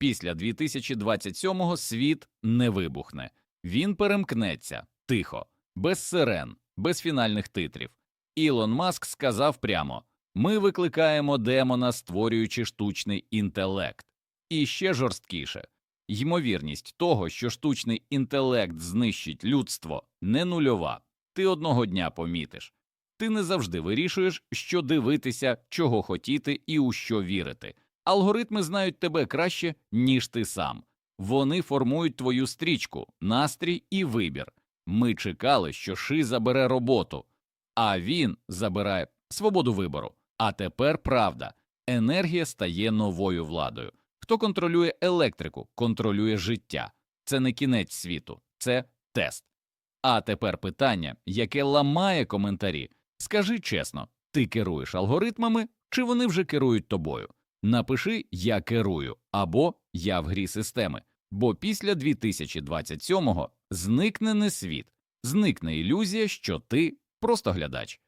Після 2027-го світ не вибухне. Він перемкнеться тихо, без сирен, без фінальних титрів. Ілон Маск сказав прямо: ми викликаємо демона, створюючи штучний інтелект. І ще жорсткіше. Ймовірність того, що штучний інтелект знищить людство, не нульова. Ти одного дня помітиш. Ти не завжди вирішуєш, що дивитися, чого хотіти і у що вірити. Алгоритми знають тебе краще, ніж ти сам. Вони формують твою стрічку, настрій і вибір. Ми чекали, що Ши забере роботу, а він забирає свободу вибору. А тепер правда. Енергія стає новою владою. Хто контролює електрику, контролює життя. Це не кінець світу, це тест. А тепер питання, яке ламає коментарі. Скажи чесно, ти керуєш алгоритмами, чи вони вже керують тобою? Напиши Я керую або Я в грі системи. Бо після 2027-го зникне не світ, зникне ілюзія, що ти просто глядач.